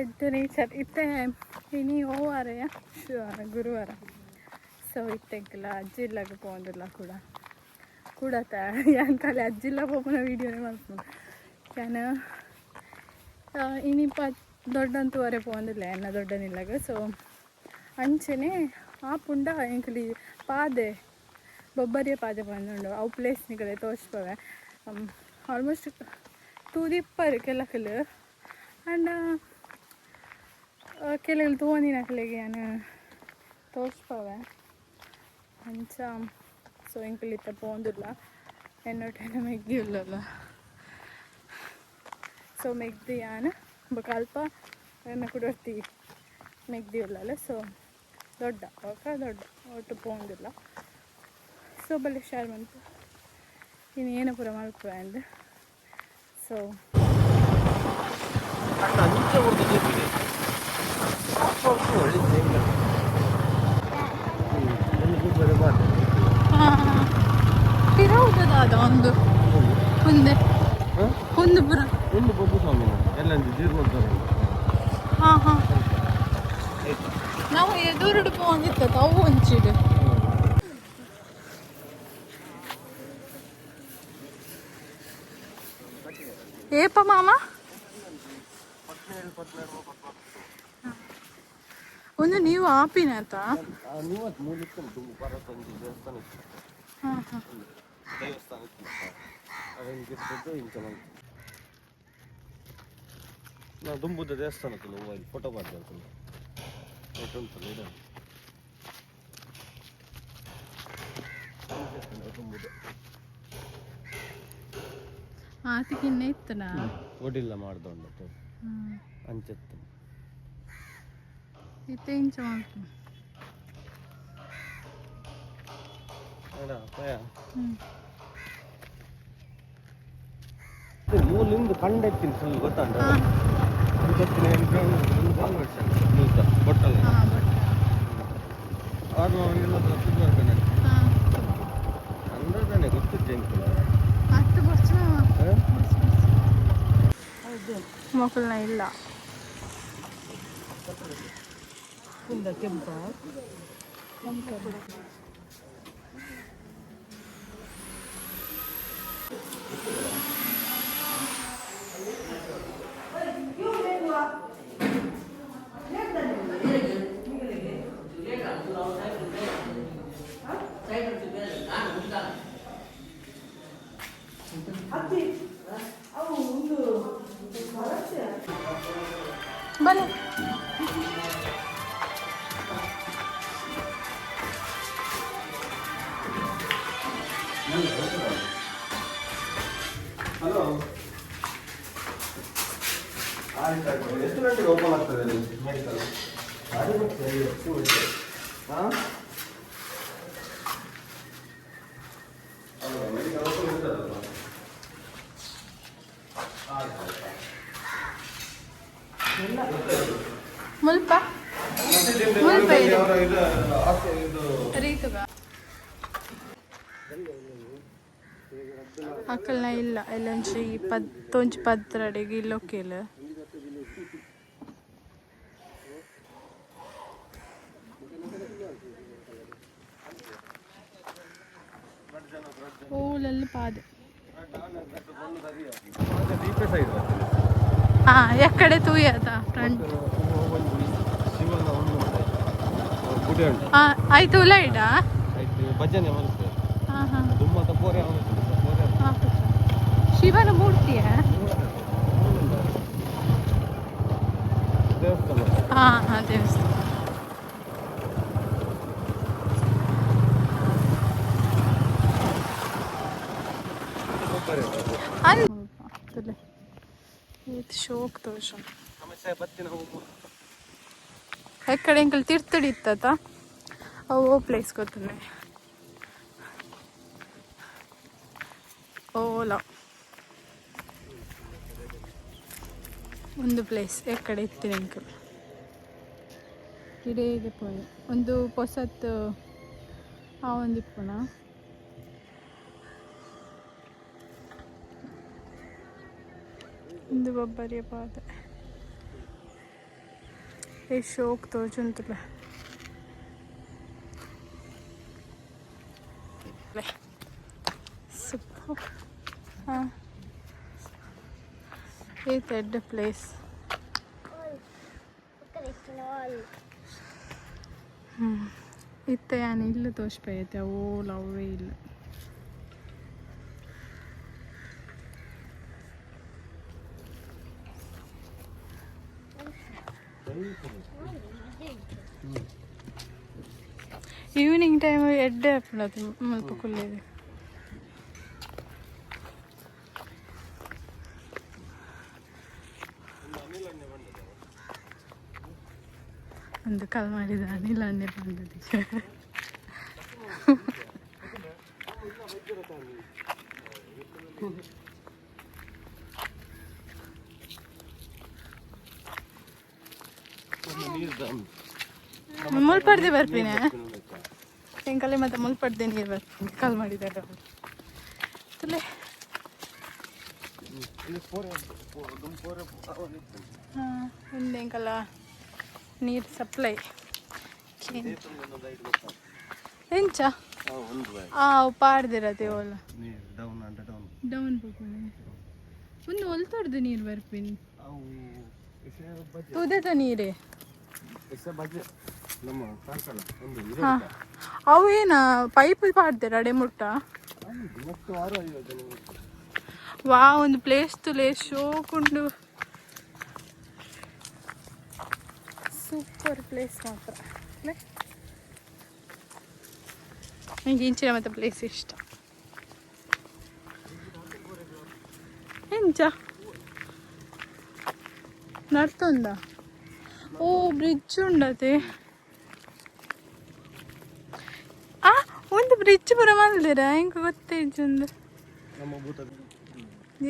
Ed nature ಇತ್ತೆ. ಇನಿ ಓವಾರ ಗುರುವಾರ. ಸೊ ಇತ್ತೆಂಕಲ್ಲ ಅಜ್ಜಿಲ್ಲಾಗ ಪೋಂದಿಲ್ಲ ಕೂಡ. ಕೂಡತ್ತ ಯಾನ್ ಖಾಲಿ ಅಜ್ಜಿಲ್ಲ ಪೋಪನ ವೀಡಿಯೋನೇ ಮಾಡ್ಕೊಂಡು ಯಾನ? ಇನ್ನಿಪ್ಪ ದೊಡ್ಡಂತೂವರೆ ಪೋಂದಿಲ್ಲ ಎನ್ನ ದೊಡ್ಡನಿಲ್ಲಾಗ ಸೊ ಅಂಚೆನೆ ಆ ಪುಂಡ ಎಂಕಲಿ ಪಾದೆ, ಬೊಬ್ಬರಿಯ ಪಾದೆ ಬಂದುಂಡು ಅವು ಪ್ಲೇಸ್ ನಿಗಲೆ ತೋರಿಸ್ಪವೆ ಆಲ್ಮೋಸ್ಟ್ ತೂದಿಪ್ಪರು ಕೆಲಕಲು ಆ್ಯಂಡ್ ಕೆಲವು ತೂವೊಂದಿನ ಕಲೆಗೆ ನಾನು ತೋರಿಸ್ಪವೆ ಅಂಚ ಸೊ ಎಂಕಲಿತ್ತ ಪೋಂದಿಲ್ಲ ಎನ್ನೊಟ್ಟೆನ ಮೆಗ್ಗಿ ಇಲ್ಲಲ್ಲ. ಸೊ ಮೆಗ್ದಿ ಯಾನು? ಬೊಕ ಅಲ್ಪ ಎನ್ನ ಕುಡರ್ತಿ ಮೆಗ್ದಿ ಉಲ್ಲಲ್ಲ ಸೊ ದೊಡ್ಡ ಓಕೆ ದೊಡ್ಡ, ಒಟ್ಟು ಪೋಂದಿಲ್ಲ ಸೊ ಬಲ್ಲಿ ಶಾರ್ ಬಂತು. ಇನ್ನು ಏನು ಪೂರ ಮಲ್ಪುವೆ ಅಂದ್. ಸೊ ಅಣ್ಣ ಅಂಚೆ ಹೊಡೆದು ಜೀಪಿಗೆ ಸ್ವಲ್ಪ ಒಳ್ಳೆ ಸೇಂಗಲ್ ಬೇರೆ ಮಾಡಿ ಇರೋದಾದ ಒಂದು ಮುಂದೆ ಒಂದು ಪುರ ಒಂದು ಬೊಬ್ಬು ಸ್ವಾಮಿ ಎಲ್ಲ ಜೀರ್ಣೋದ್ಧಾರ ಹಾಂ ಹಾಂ ನಾವು ಎದುರುಡು ಪೋಂದಿತ್ತ ಅವು ಒಂಚಿಡು ಏಪ ಮಾಮ ಒಂದು ನೀವು ಆಪಿನ ನೀವತ್ತು ಮೂಲಿಕ್ಕೆ ತುಂಬ ಭಾರತ ಒಂದು ದೇವಸ್ಥಾನ ಇತ್ತು ಹಾಂ ಹಾಂ ದೇವಸ್ಥಾನ ಇತ್ತು ಅದನ್ನು ಗಿರ್ತದ್ದು ಇಂಚ ಮಂತ್ ನಾವು ದುಂಬುದ ದೇವಸ್ಥಾನಕ್ಕೆ ಹೋಗಿ ಫೋಟೋ ಮಾಡಿದೆ ಅಂತ ಫೋಟೋ ಉಂಟಲ್ಲ ಇದು ತುಂಬುದ ಆತಿಗಿನ್ನ ಇತ್ತನಾ ಒಡಿಲ್ಲ ಮಾಡ್ದೊಂಡು ಅಂಚೆತ್ತು ಇತ್ತೆ ಇಂಚ ಮಾಡ್ತು ಬೇಡ ಪಯ ಹ್ಞೂ ಮೂಲಿಂದ ಕಂಡೆತ್ತೀನಿ ಫುಲ್ ಗೊತ್ತಾಂಡ ಗೊತ್ತಿನ ಮೂತ ಬೊಟ್ಟಲ್ಲ ಆದ್ರೂ ಅವನಿಗೆಲ್ಲ ಸುಧಾರ್ತಾನೆ ಹಾಂ. ಅಂದಾಜಾನೆ ಗೊತ್ತಿದ್ದೆ ಹತ್ತು ಮಕ್ಕಳನ್ನ ಇಲ್ಲ. 근데 깨부터. Thank you. ಹಲೋ ಆಯ್ತು ಆಯ್ತು ಎಷ್ಟು ಗಂಟೆಗೆ ಓಪನ್ ಆಗ್ತದೆ ಮೆಡಿಕಲ್ ಹಾಂ ಮೆಡಿಕಲ್ ಓಪನ್ ಇರ್ತದಲ್ಲ ಮುಲ್ಪ ಮುಲ್ಪ ಇದು ರೀತುಗ ಅಕ್ಕಲ್ನ ಇಲ್ಲ ಎಲ್ಲಂಚಿ ಪದ್ ತೊಂಚ್ ಪತ್ರಡೆಗೆ ಇಲ್ಲೊಕ್ಕಿಲ್ಲ ಓಲಲ್ಲಿ ಪಾದೆ. ಹಾ ಎಕ್ಕಡೆ ತೂಯದ ಫ್ರಂಟ್ ಆಯ್ತು ಲೈಡ ಭಜನೆ ಬರುತ್ತೆ ಹಾ ಹಾ ತುಂಬ ತಪ್ಪೋರೆ ಅವನು ತಪ್ಪೋರೆ ಹಾ ಶಿವನ ಮೂರ್ತಿಯ? ಹಾ ಹಾ ದೇವಸ್ಥಾನ. ಶೋಕ್ ಹೋಗು ಎಕ್ಕಡೆ ಎಂಕಲ್ ತಿರ್ತಡಿ ಇತ್ತತ? ಅವು ಪ್ಲೇಸ್ ಗೊತ್ತನೆ ಓಲ. ಒಂದು ಪ್ಲೇಸ್ ಎಕ್ಕಡೆ ಇತ್ತು ಅಂಕ ಇಡೀಗೆ ಪೋಯಿ ಒಂದು ಪೊಸತ್ತು ಆ ಒಂದು ಇಪ್ಪಣ ಒಂದು ಬೊಬ್ಬರಿಯ ಪಾದ ಎಷ್ಟು ಶೋಕ್ ತೋಚುಂತುಲೆ ಸೂಪರ್. ಹಾಂ. ಈ ದೊಡ್ಡ ಪ್ಲೇಸ್ ಹ್ಞೂ ಇತ್ತ ಯಾನು ಇಲ್ಲ ತೋಚ್ಪೈತೆ ಅವು ಲವ್ವೇ ಇಲ್ಲ ಈವ್ನಿಂಗ್ ಟೈಮ್ ಎಡ್ಡೆ ಅದು ಮಲ್ಪ ಒಂದು ಕಾಲ್ ಮಾಡಿದ ಅನಿಲ ಅನ್ನೇ ಬಂದು ಮುಲ್ಪಡ್ದೆ ಬರ್ತೀನಿ. ತೆಂಕಲ್ಲಿ ಮತ್ತೆ ಮುಲ್ಪಡ್ದೆ ನೀರು ಬರ್ತೀನಿ. ಕಾಲ್ ಮಾಡಿದ್ದಾರೆ ಅವ್ರು. ಹಿಂದೆ ಹಾಂ ಒಂದು ಎಂಕಲ್ಲ ನೀರು ಸಪ್ಲೈ ಎಂಚ ಆ ಪಾಡ್ದಿರತ್ತೆ ಓಲ ಡೌನ್ ಒಂದು ಒಂದು ಒಲ್ತೊಡ್ದು ನೀರು ಬರ್ಪಿನ್ ತುದೆತ ನೀರೇ? ಅವು ಏನ ಪೈಪ್ ಪಾಡ್ದಿರ ಅಡೆ ಮುಟ್ಟ ಮತ್ತು ಆರು ಐದು ಜನ. ವಾ ಒಂದು ಪ್ಲೇಸ್ ತುಲೇ ಶೋಕುಂಡು. ಸೂಪರ್ ಪ್ಲೇಸ್ ಮಾತ್ರ ಅಲ್ಲೇ? ನನಗೆ ಇಂಚಿನ ಮತ್ತೆ ಪ್ಲೇಸ್ ಇಷ್ಟ ಎಂಚ ನಡ್ತೊಂದ ಓ ಬ್ರಿಡ್ಜ್ ಉಂಡತೆ ಆ ಒಂದು ಬ್ರಿಡ್ಜ್ ಬರ ಮಲ್ದಿರ ಹೆಂಗೆ ಗೊತ್ತೈಜೊಂದು ನಮ್ಮ ಭೂತ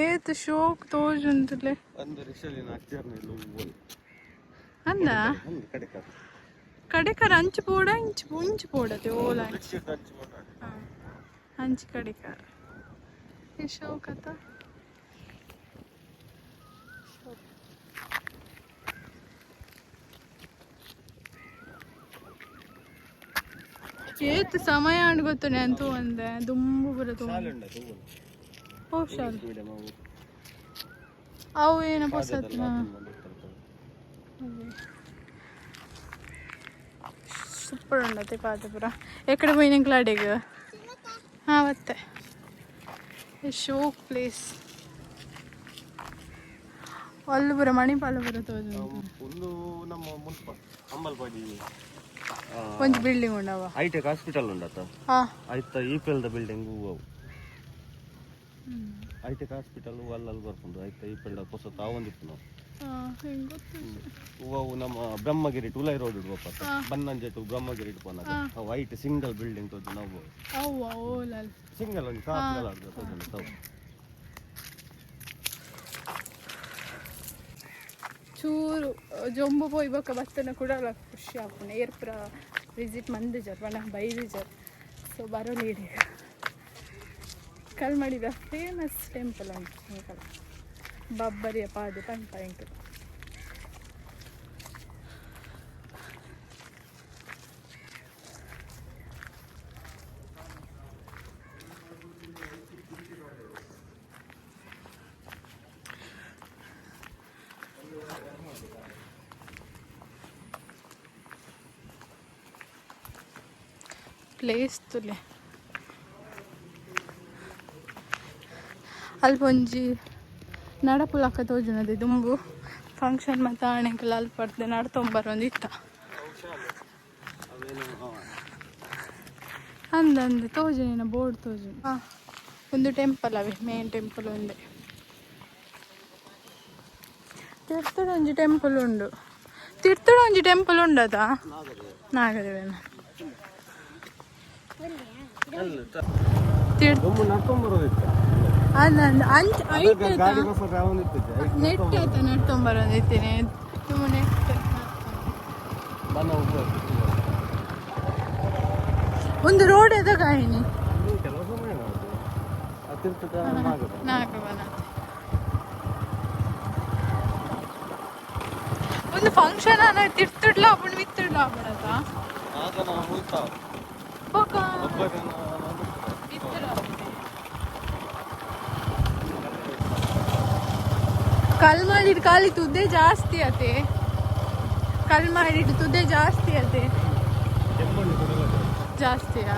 ಏತು ಶೋಕ್ ತೋಜುಂತಲೆ ಒಂದು ರಿಕ್ಷಲಿನ ಅಚ್ಚರ್ನ ಇಲ್ಲ ಅಂದ ಕಡೆಕರ ಅಂಚು ಪೋಡ ಇಂಚು ಇಂಚು ಪೋಡತೆ ಓಲ ಅಂಚು. ಅಂಚು ಕಡೆಕರ. ಶೋಕತ? ಏತು ಸಮಯ ಅಂಡ್ ಗೊತ್ತನೆ ಅಂತೂ ಒಂದೆ ದುಂಬು ಬರತು ಓ ಶಾಲ್. ಅವು ಏನಪ್ಪ ಸತ್ ಅದೆಲ್ಲ ಹಾಕೊಂಡು ಬಂದಿರ್ತಾರೆ. సూపర్ ఉండదు ಎಕಡೆ ఎక్కడ పోయినా ఇంకా అడిగు వస్తే షో ప్లేస్ ಅಲ್ಲಿ ಬರ ಮಣಿಪಾಲ ಬರುತ್ತೋದು ಒಂದು ನಮ್ಮ ಮುನ್ಪ ಅಂಬಲ್ಪಾಡಿ. ಒಂದು ಬಿಲ್ಡಿಂಗ್ ಉಂಡವ ಹೈಟೆಕ್ ಹಾಸ್ಪಿಟಲ್ ಉಂಡತ ಆಯ್ತ ಇ ಪಿ ದ ಬಿಲ್ಡಿಂಗ್ ಅವು. ಹೈಟೆಕ್ ಹಾಸ್ಪಿಟಲ್ ಅಲ್ಲಲ್ಲಿ ಬರ್ಕೊಂಡು ಐತ ಇ ದ ಎಲ್ದ ಹೊಸತ್ತು ನಾವು. ಅವು ನಮ್ಮ ಬ್ರಹ್ಮಗಿರಿ ಟುಲೈ ರೋಡ್ ಇಡುವ. ಬನ್ನಂಜೆ ಟು ಬ್ರಹ್ಮಗಿರಿ ಇಟ್ಕೊಂಡ ವೈಟ್ ಸಿಂಗಲ್ ಬಿಲ್ಡಿಂಗ್ ತೋಜು ನಾವು. ಸಿಂಗಲ್ ಒಂದು ತಾವು ಚೂರು ಜೊಂಬು ಪೋಯ್ ಬೊಕ್ಕ ಬತ್ತನ ಕೂಡ ಖುಷಿ ಆಪುಂಡು ಏರ್ಪುರ ವಿಸಿಟ್ ಮಂದಿಜರ್ ಬೈ ಬೈದಿಜರ್ ಸೊ ಬರೋ ನೀಡಿ ಕಲ್ ಮಾಡಿದ ಫೇಮಸ್ ಟೆಂಪಲ್ ಅಂತ ಬಬ್ಬರಿಯ ಪಾದೆ ಪಂಪ ಉಂಟು ಪ್ಲೇಸ್ ತುಲೆ. ಅಲ್ಪ ಒಂಜಿ ನಡಪುಲಕ್ಕ ತೋಜುನದೆ ದುಂಬು. ಫಂಕ್ಷನ್ ಮತ್ತು ಆಣೆಗೆಲ್ಲ ಅಲ್ಲಿ ಪಡ್ದೆ ನಡ್ತೊಂಬರೊಂದು ಇತ್ತ ಅಂದಂದು ತೋಜುನಿನ ಬೋರ್ಡ್ ತೋಜು ಹಾಂ ಒಂದು ಟೆಂಪಲ್ ಅವೆ ಮೇನ್ ಟೆಂಪಲ್ ಒಂದೇ. ತಿರ್ತಡ ಒಂಜಿ ಟೆಂಪಲ್ ಉಂಡು. ತಿರ್ತಡ ಒಂಜಿ ಟೆಂಪಲ್ ಉಂಡದ? ನಾಗದೇವನ. ತಿರ್ ನೆಟ್ ಆಯ್ತಾ ನಡ್ತೊಂಬರೊಂದಿತ್ತೀನಿ ತುಂಬ ನೆಟ್ ಒಂದು ರೋಡ್ ಎದ ಗಾಯಿನಿ ಒಂದು ಫಂಕ್ಷನ್ ಅನ್ನ ತಿರ್ತಿಡ್ಲ ಅಪ್ಪಣ ವಿತ್ತಿಡ್ಲ ಅಪ್ಪಣದ ಆಗ ನಾವು ಹೋಯ್ತಾ ಕಲ್ ಮಾಡಿದ ಖಾಲಿ ಜಾಸ್ತಿ ಅತೆ ಕಲ್ ಮಾಡಿಟ್ಟು ತುದ್ದೆ ಜಾಸ್ತಿ ಅತೆ ಜಾಸ್ತಿಯಾ?